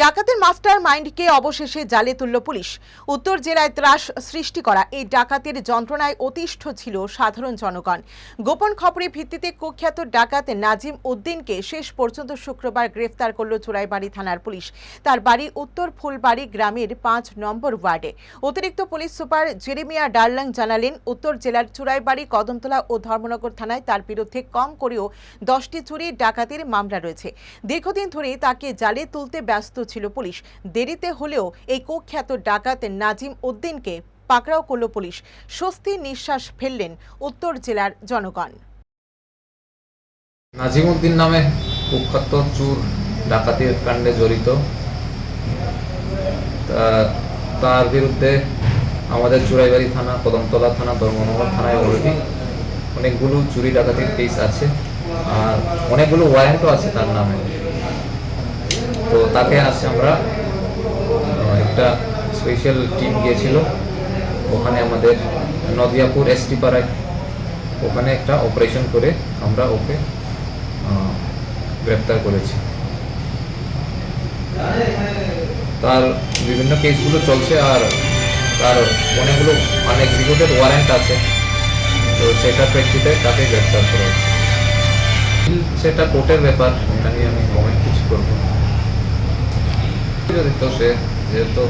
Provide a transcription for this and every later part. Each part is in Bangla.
ডাকাতের মাস্টার মাইন্ডকে অবশেষে জালে তুলল পুলিশ। উত্তর জেলায় ত্রাস সৃষ্টি করা এই ডাকাতের যন্ত্রণায় অতিষ্ঠ ছিল সাধারণ জনগণ। গোপন খবরের ভিত্তিতে কুখ্যাত ডাকাত নাজিম উদ্দিনকে শেষ পর্যন্ত শুক্রবার গ্রেফতার করল চুরাইবাড়ি থানার পুলিশ। তার বাড়ি উত্তর ফুলবাড়ি গ্রামের পাঁচ নম্বর ওয়ার্ডে। অতিরিক্ত পুলিশ সুপার জেরেমিয়া ডার্লাং জানালেন, উত্তর জেলার চুরাইবাড়ি কদমতলা ও ধর্মনগর থানায় তার বিরুদ্ধে কম করেও দশটি চুরি ডাকাতের মামলা রয়েছে। দীর্ঘদিন ধরে তাকে জালে তুলতে ব্যস্ত ছিল পুলিশ। দেরিতে হলেও এই কুখ্যাত ডাকাত নাজিম উদ্দিনকে পাকড়াও করল পুলিশ। স্বস্তির নিঃশ্বাস ফেললেন উত্তর জেলার জনগণ। নাজিম উদ্দিন নামে কুখ্যাত চুর ডাকাতির কাণ্ডে জড়িত। তার বিরুদ্ধে আমাদের চুরাইবাড়ি থানা, কদমতলা থানা, ধর্মনগর থানায় অলরেডি অনেকগুলো চুরি ডাকাতির কেস আছে। আর অনেকগুলো ওয়ারেন্টও আছে তার নামে। তাকে আজকে আমরা একটা স্পেশাল টিম গিয়েছিল। ওখানে আমাদের নদিয়াপুর এসটি পাড়ায় ওখানে একটা অপারেশন করে আমরা ওকে গ্রেপ্তার করেছি। তার বিভিন্ন কেসগুলো চলছে আর তার অনেকগুলো অনেক আনএক্সিকিউটেড ওয়ারেন্ট আছে। তো সেটার প্রেক্ষিতে তাকে গ্রেপ্তার করা। সেটা কোর্টের ব্যাপার, এটা নিয়ে আমি কমেন্ট কিছু করব জড়িত সে যেহেতু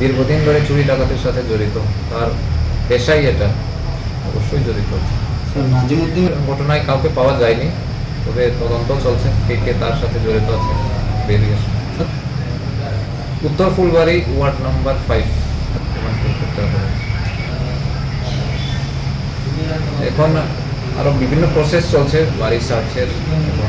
দীর্ঘদিন ধরে চুরি ডাকাতির সাথে জড়িত তার পেশাই এটা অবশ্যই জড়িত। নাজিমুদ্দিন ঘটনায় কাউকে পাওয়া যায়নি তবে তদন্ত চলছে কে কে তার সাথে জড়িত আছে বেরিয়ে। উত্তর ফুলবাড়ি ওয়ার্ড নাম্বার ফাইভ। এখন আরও বিভিন্ন প্রসেস চলছে বাড়ির সার্চের এবং